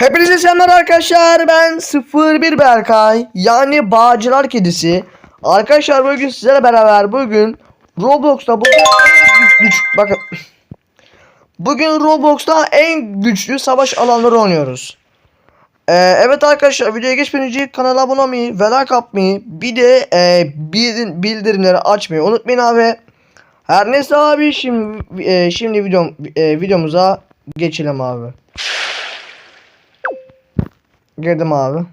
Hepinize selamlar arkadaşlar. Ben 01 Berkay. Yani Bağcılar Kedisi. Arkadaşlar bugün sizlerle beraber bugün Roblox'ta bugün en güç bakın. Bugün Roblox'ta en güçlü savaş alanları oynuyoruz. Ee, evet arkadaşlar videoya geçmeden önce kanala abone olmayı ve like atmayı bir de e, bildirim- bildirimleri açmayı unutmayın abi. Her neyse abi şimdi e, şimdi videom, e, videomuza geçelim abi. Girdim abi.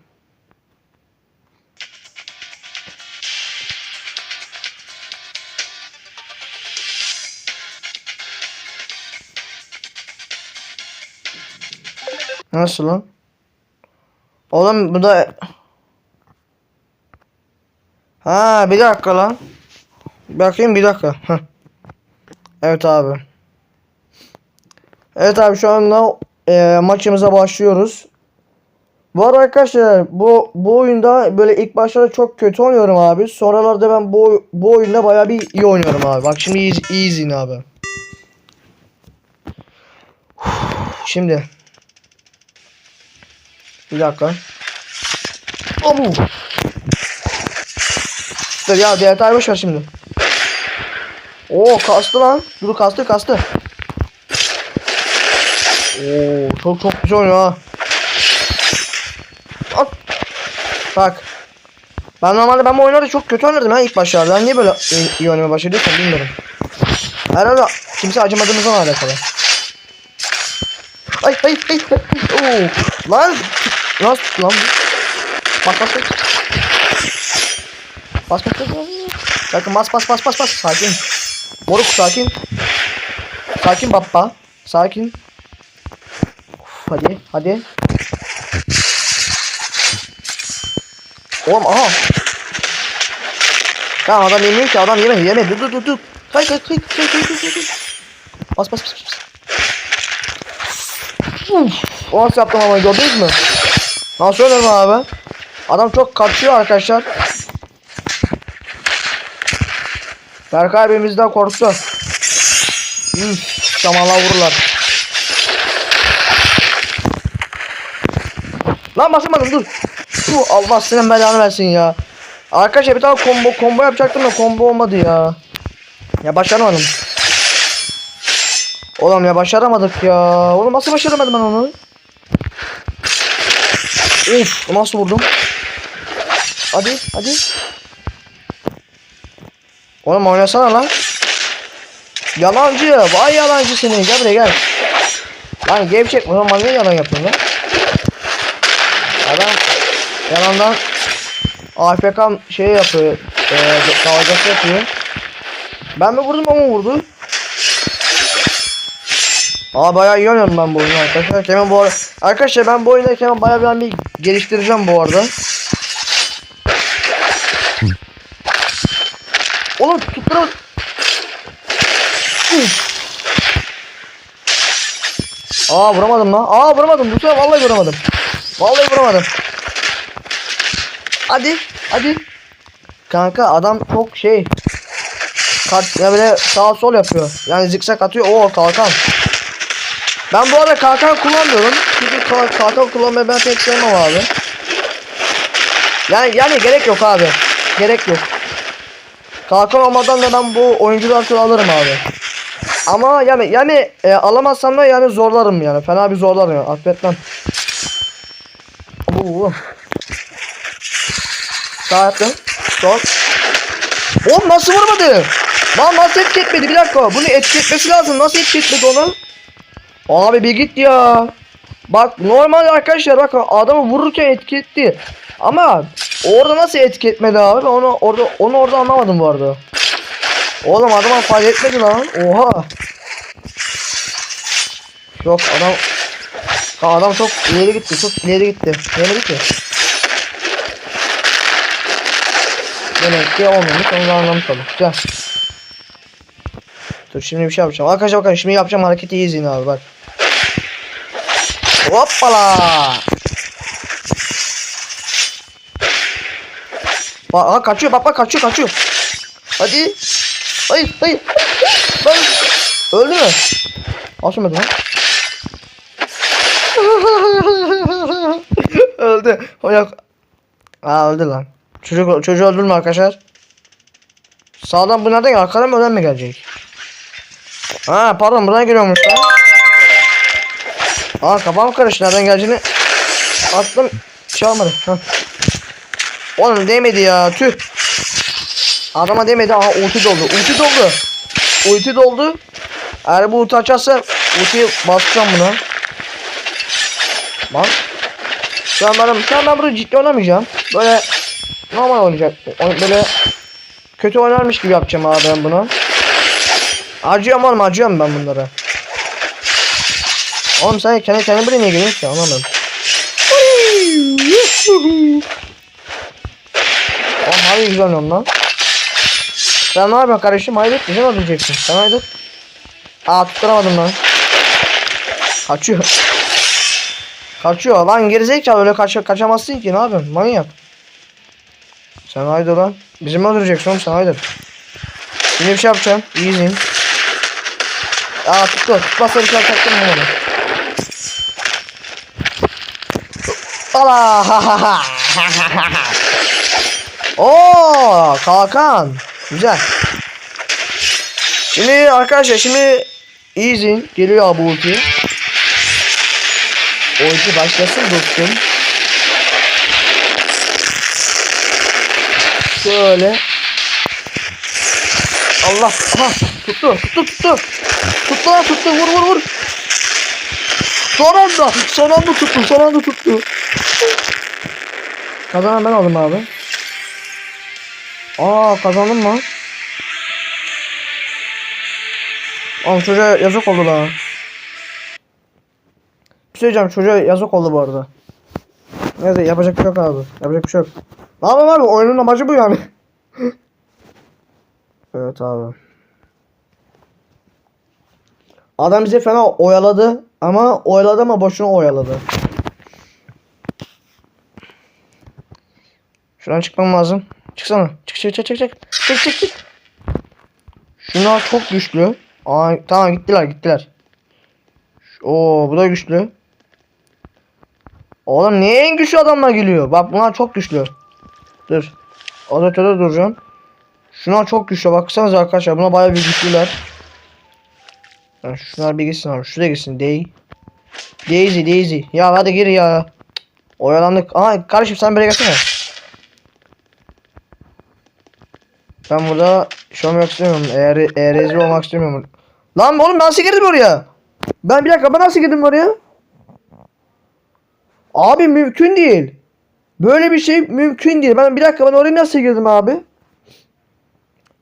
Nasıl lan? Oğlum bu da... Ha bir dakika lan. Bakayım bir dakika. Heh. Evet abi. Evet abi şu anda e, maçımıza başlıyoruz. Bu arada arkadaşlar bu bu oyunda böyle ilk başlarda çok kötü oynuyorum abi. Sonralarda ben bu bu oyunda bayağı bir iyi oynuyorum abi. Bak şimdi iyi, iyi abi. Şimdi. Bir dakika. Abu. Dur ya detay boş ver şimdi. Oo kastı lan. Dur kastı kastı. Oo çok çok güzel oynuyor. Bak. Bak. Ben normalde ben bu oyunlarda çok kötü oynadım ha ilk başlarda. Niye böyle iyi, iyi oynamaya başladıysam bilmiyorum. Herhalde kimse acımadığımızdan alakalı. Ay ay ay. ay. Oo. Lan. Nasıl lan bu? Bas bas bas. Bas bas. Bakın bas bas bas bas bas. Sakin. Moruk sakin. Sakin baba. Sakin. Uf, hadi hadi. Oğlum aha. Tamam adam yemiyor ki adam yemedi yemedi dur dur dur dur. Kay kay kay kay kay kay kay. Bas bas bas bas. O nasıl yaptım ama gördünüz mü? Nasıl oynarım abi? Adam çok kaçıyor arkadaşlar. Berkay abimizden korktu. Üf, şamanla vururlar. Lan basamadım dur. Şu Allah senin belanı versin ya. Arkadaşlar bir tane combo combo yapacaktım da combo olmadı ya. Ya başaramadım. Oğlum ya başaramadık ya. Oğlum nasıl başaramadım ben onu? Uf nasıl vurdum? Hadi hadi. Oğlum oynasana lan. Yalancı. Vay yalancı seni. Gel buraya gel. Lan gevşek. Bana niye yalan yapıyorsun lan? Adam yalandan AFK şey yapıyor. Eee dalgası yapıyor. Ben mi vurdum mu vurdu? Aa bayağı iyi oynuyorum ben bu oyunu arkadaşlar. Kemal bu arada arkadaşlar ben bu oyunda Kemal bayağı bir, bir geliştireceğim bu arada. Oğlum tutturun. Aa vuramadım lan. Aa vuramadım. Bu sefer vallahi vuramadım. Vallahi vuramadım. Hadi. Hadi. Kanka adam çok şey. Kart ya böyle sağ sol yapıyor. Yani zikzak atıyor. Oo kalkan. Ben bu arada kalkan kullanmıyorum. Çünkü kal- kalkan kullanmayı ben pek sevmem abi. Yani yani gerek yok abi. Gerek yok. Kalkan olmadan da ben bu oyuncular türü alırım abi. Ama yani yani e, alamazsam da yani zorlarım yani. Fena bir zorlarım yani. Affetmem. Oo. Sağ yaptım. Sol. Oğlum nasıl vurmadı? Lan nasıl etki etmedi? Bir dakika. Bunu etki etmesi lazım. Nasıl etki etmedi onu? Abi bir git ya. Bak normal arkadaşlar bak adamı vururken etki etti. Ama orada nasıl etki etmedi abi? Onu orada onu orada anlamadım bu arada. Oğlum adama fark etmedi lan. Oha. Yok adam adam çok ileri gitti. Çok ileri gitti. Ileri gitti. Demek ki olmamış. Onu da anlamış olduk. Güzel. Dur şimdi bir şey yapacağım. Arkadaşlar bakın şimdi yapacağım hareketi iyi izleyin abi bak. Hoppala. Bak aha, kaçıyor bak bak kaçıyor kaçıyor. Hadi. Hayır hayır. Lan. Öldü mü? Açmadı lan. öldü. Yok. Aa öldü lan. Çocuk çocuğu öldürme arkadaşlar. Sağdan bu nereden? Arkadan mı önden mi gelecek? Ha pardon buradan geliyormuş lan. Aa kafam karıştı nereden geleceğini. Attım. Çalmadı. Hah. Oğlum değmedi ya tüh. Adama değmedi. Aha ulti doldu. Ulti doldu. Ulti doldu. Eğer bu ulti açarsa ultiyi basacağım buna. Bak. Şu an ben, şu an ben burada ciddi oynamayacağım. Böyle normal oynayacak. Böyle kötü oynarmış gibi yapacağım abi ben bunu. Acıyorum oğlum acıyorum ben bunlara. Oğlum sen kendi kendine buraya niye geliyorsun ki anlamadım. Oğlum hadi güzel oynuyorum lan. Sen ne yapıyorsun kardeşim? Hayret bizi mi öldüreceksin? Sen hayret. Aa tutturamadım lan. Kaçıyor. Kaçıyor lan gerizekalı öyle kaç kaçamazsın ki ne yapıyorsun manyak. Sen haydi lan. Bizi mi öldüreceksin oğlum sen haydi. Şimdi bir şey yapacağım. İyi izleyin. Aa tuttu. Tutmazsa bir şey yapacaktım mı onu? Ala. Oo kalkan. Güzel. Şimdi arkadaşlar şimdi izleyin. Geliyor abi ulti. Ulti başlasın dostum. Şöyle. Allah. Aha. Tuttu. Tuttu tuttu. Tuttu lan tuttu. Vur vur vur. Son anda. Son anda tuttu. Son anda tuttu. Kazanan ben oldum abi. Aa kazandım mı? Oğlum çocuğa yazık oldu la. Bir şey diyeceğim çocuğa yazık oldu bu arada. Neyse yapacak bir şey yok abi. Yapacak bir şey yok. Ne yapalım abi oyunun amacı bu yani. evet abi. Adam bizi fena oyaladı ama oyaladı ama boşuna oyaladı. Şuradan çıkmam lazım. Çıksana. Çık çık çık çık çık. Çık çık çık. Şunlar çok güçlü. Aa tamam gittiler gittiler. Oo bu da güçlü. Oğlum niye en güçlü adamlar geliyor? Bak bunlar çok güçlü. Dur. Adatörde duracağım. Şunlar çok güçlü. Baksanıza arkadaşlar. Buna bayağı bir güçlüler. Şunlar bir gitsin abi. Şuraya gitsin. Day. Daisy Daisy. Ya hadi gir ya. Oyalandık. Aha kardeşim sen böyle gelsene. Ben burada şey olmak istemiyorum. Eğer, eğer rezil olmak istemiyorum. Lan oğlum nasıl girdim oraya? Ben bir dakika ben nasıl girdim oraya? Abi mümkün değil. Böyle bir şey mümkün değil. Ben bir dakika ben oraya nasıl girdim abi?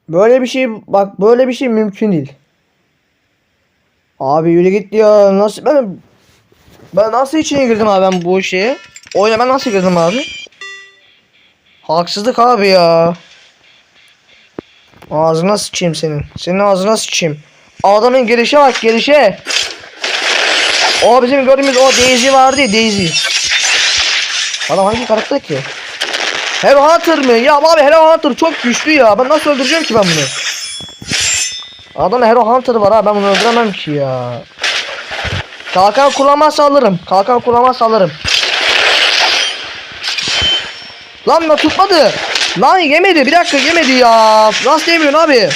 Böyle bir şey bak böyle bir şey mümkün değil. Abi yürü git ya. Nasıl ben ben nasıl içine girdim abi ben bu şeye? Oyuna ben nasıl girdim abi? Haksızlık abi ya. Ağzına sıçayım senin. Senin ağzına sıçayım. Adamın gelişe bak gelişe. O bizim gördüğümüz o Daisy vardı ya Daisy. Adam hangi karakter ki? Hero Hunter mı? Ya abi Hero Hunter çok güçlü ya. Ben nasıl öldüreceğim ki ben bunu? Adamda Hero Hunter var ha ben bunu öldüremem ki ya. Kalkan kullanmazsa alırım. Kalkan kullanmazsa alırım. Lan da tutmadı. Lan yemedi. Bir dakika yemedi ya. Nasıl yemiyorsun abi?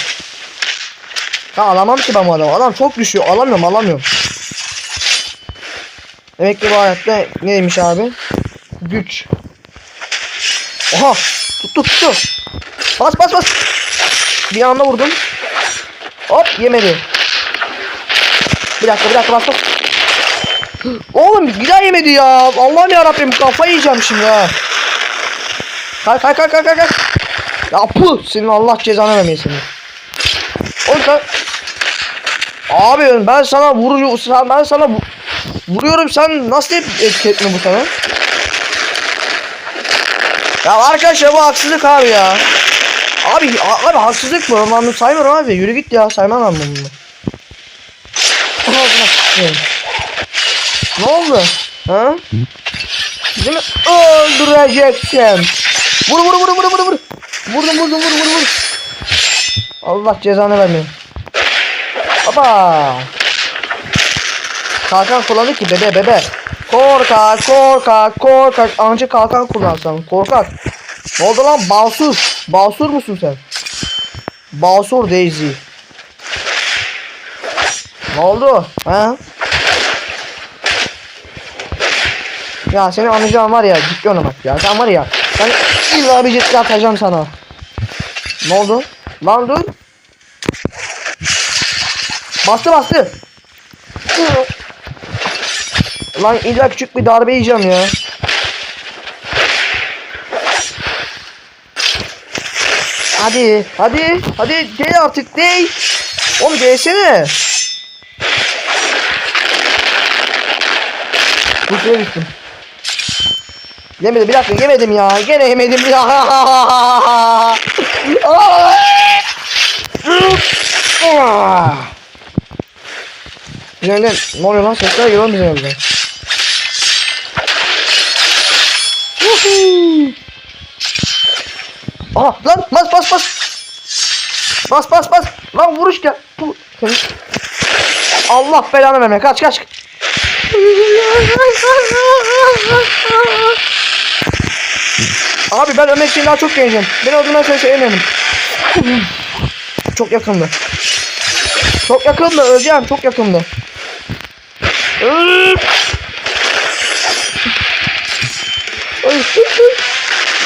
Ha alamam ki ben bu adamı. Adam çok güçlü. Alamıyorum alamıyorum. Demek ki bu hayatta neymiş abi? Güç. Oha. Tuttu tuttu. Bas bas bas. Bir anda vurdum. Hop yemedi. Bir dakika bir dakika bas bas. Oğlum bir daha yemedi ya. Allah'ım ya Rabbim kafayı yiyeceğim şimdi ha. Kalk kalk kalk kalk kalk. Ya pu senin Allah cezanı. Oğlum sen... Abi ben sana vuruyorum ben sana vu- vuruyorum sen nasıl etki etme bu sana? Ya arkadaşlar bu haksızlık abi ya. Abi abi haksızlık bu. Ben bunu saymıyorum abi. Yürü git ya saymam ben bunu. Ne oldu? Ha? Bizi mi öldüreceksin? Vur vur vur vur vur vur. Vurdum vurdum vur vur vur. Allah cezanı vermeyin. Hoppa. kalkan kullandı ki bebe bebe. Korkak korkak korkak. Anca kalkan kullansan korkak. Ne oldu lan basur. Basur musun sen? Basur Daisy. Ne oldu? Ha? Ya seni anlayacağım var ya ona bak ya. Sen var ya. Ben illa bir ciddi atacağım sana. Ne oldu? Lan dur. Bastı bastı. Lan illa küçük bir darbe yiyeceğim ya. Hadi, hadi, hadi gel artık dey. Oğlum gelsene. Bu şeye düştüm. Yemedim bir dakika yemedim ya. Gene yemedim ya. Evden ne oluyor lan sesler geliyor lan bizim Aha lan bas bas bas. Bas bas bas. Lan vuruş gel. Bu- Allah belanı verme kaç kaç. Abi ben Ömer daha çok gencim. Ben olduğundan seni sevmedim. Çok yakındı. Çok yakındı öleceğim çok yakındı.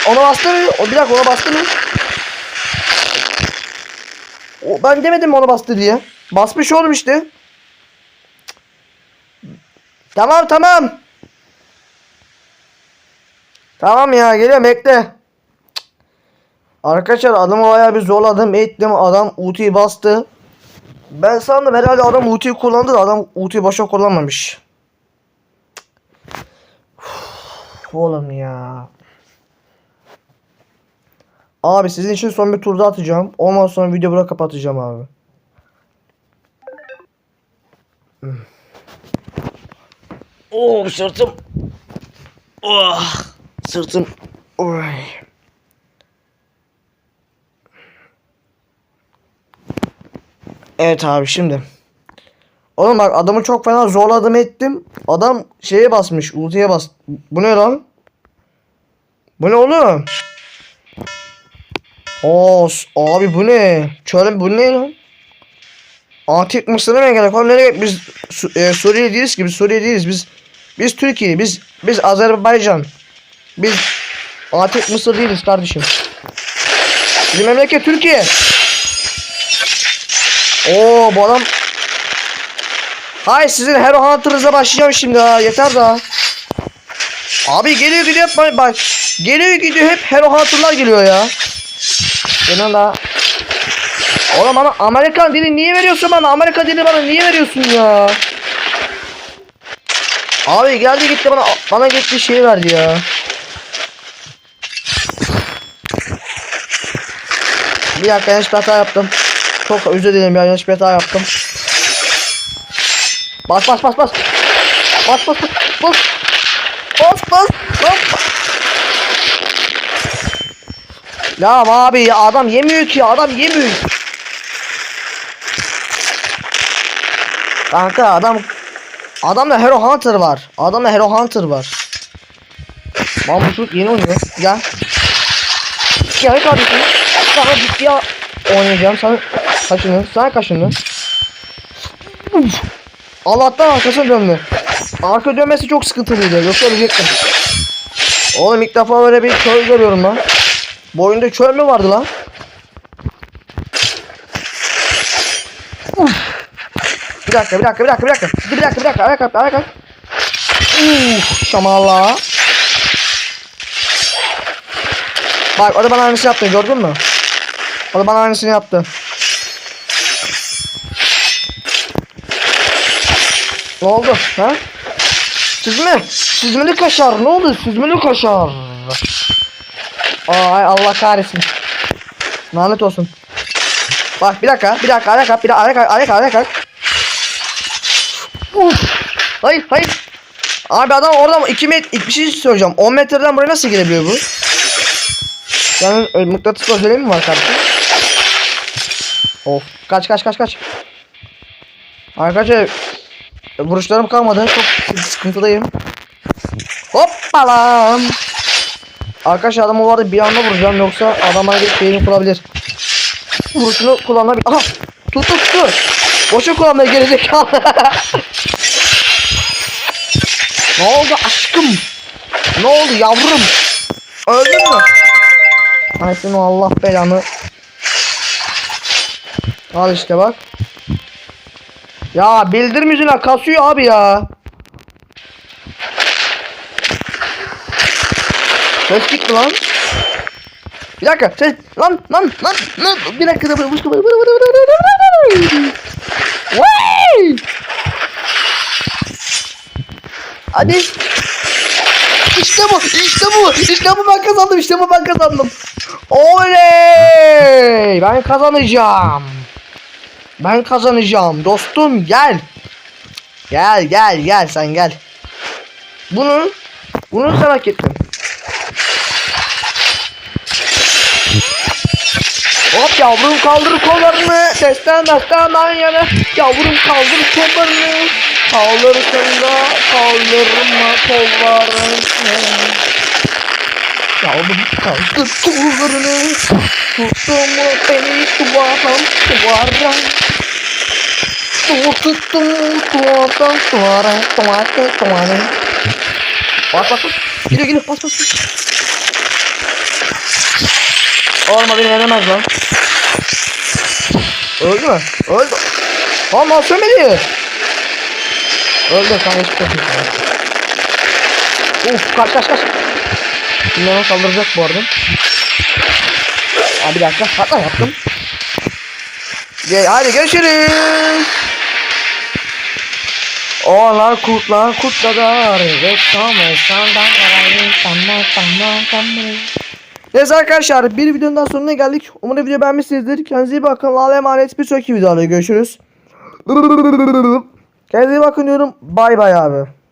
Ona bastı mı? O bir dakika ona bastı mı? O, ben demedim mi ona bastı diye. Basmış oğlum işte. Tamam tamam. Tamam ya geliyorum bekle. Arkadaşlar adamı bayağı bir zorladım ettim adam ultiyi bastı. Ben sandım herhalde adam ultiyi kullandı da adam ultiyi başa kullanmamış. Uf, Oğlum ya. Abi sizin için son bir turda atacağım. Ondan sonra video burada kapatacağım abi. Oh sırtım. Oh sırtım. Oy. Evet abi şimdi. Oğlum bak adamı çok fena zorladım ettim. Adam şeye basmış. Ultiye bas. Bu ne lan? Bu ne oğlum? Oo, s- abi bu ne? Çölüm bu ne lan? Antik Mısır'a mı gerek? Oğlum nereye? Biz Su- e, Suriye değiliz ki. Biz Suriye değiliz. Biz biz Türkiye. Biz biz Azerbaycan. Biz Antik Mısır değiliz kardeşim. Bizim memleket Türkiye. Oo bu adam Hay sizin Hero Hunter'ınıza başlayacağım şimdi ha yeter daha. Abi geliyor gidiyor bak, bak geliyor gidiyor hep Hero Hunter'lar geliyor ya. Benim la. Oğlum bana Amerikan dili niye veriyorsun bana? Amerika dili bana niye veriyorsun ya? Abi geldi gitti bana bana gitti şey verdi ya. Bir dakika yanlış bir hata yaptım. Çok özür dilerim ya yanlış bir hata yaptım. Bas bas bas bas. Bas bas bas. Bas. Bas bas. Bas. Ya abi adam yemiyor ki adam yemiyor. Kanka adam Adamda Hero Hunter var. Adamda Hero Hunter var. Çocuk yeni oynuyor. Gel. Gel kardeşim. Sana ciddiye oynayacağım. Sen kaşını. Sen kaşını. Allah'tan arkasına döndü. Arka dönmesi çok sıkıntılıydı. Yoksa ölecektim. Oğlum ilk defa böyle bir çöl görüyorum lan. Bu oyunda çöl mü vardı lan? Bir dakika, bir dakika, bir dakika, bir dakika. Bir dakika, bir dakika. Ayağa kalk, ayağa kalk. Uf, şamala. Bak o da bana aynısını yaptı gördün mü? O da bana aynısını yaptı. Ne oldu? Ha? Süzme. Süzmeli kaşar. Ne oldu? Süzmeli kaşar. Ay Allah kahretsin. Lanet olsun. Bak bir dakika. Bir dakika. Ayağa kalk. Bir dakika. Ayağa kalk. Ayağa kalk. Ayağa kalk. Uf. Hayır. Hayır. Abi adam oradan 2 metre bir şey söyleyeceğim. 10 metreden buraya nasıl girebiliyor bu? Yani öyle mıknatıs özelliği mi var kardeşim? Of. Kaç kaç kaç kaç. Arkadaşlar Vuruşlarım kalmadı. Çok sıkıntıdayım. Hoppala. Arkadaşlar adamı var bir anda vuracağım yoksa adama bir şeyini kurabilir. Vuruşunu kullanabilir. Aha! Tuttu tuttu. Boşa kullanmaya gelecek. ne oldu aşkım? Ne oldu yavrum? Öldün mü? Ay Allah belanı. Al işte bak. Ya bildirim yüzüne kasıyor abi ya. Ses gitti lan. Bir dakika ses lan lan lan lan bir dakika da vur vur Vay! Hadi. İşte bu, işte bu, işte bu ben kazandım, işte bu ben kazandım. Oley! Ben kazanacağım. Ben kazanacağım dostum gel. Gel gel gel sen gel. Bunu bunu sen hak ettin. Yavrum kaldır kollarını. Sesten destan yana. Yavrum kaldır kollarını. Kaldırırsan da kaldırma kollarını. Yavrum kaldır kollarını. Tuttun mu beni duvardan duvara. Dur tuttum duvardan duvara. Duvara duvara. Bas bas bas. Gidiyor gidiyor bas bas bas. Olma beni yenemez lan. Öldü mü? Öldü. Lan mal sönmedi. Öldü geçmiş olsun sana. Uf kaç kaç kaç. Şimdi ona saldıracak bu arada. Aa bir dakika hatla yaptım. Gel hadi görüşürüz. Onlar kurtlar kurtlar ve tamam sandan tamam tamam tamam. Neyse arkadaşlar bir videonun sonuna geldik. Umarım video beğenmişsinizdir. Kendinize iyi bakın. Allah'a emanet. Bir sonraki videoda görüşürüz. Kendinize iyi bakın diyorum. Bay bay abi.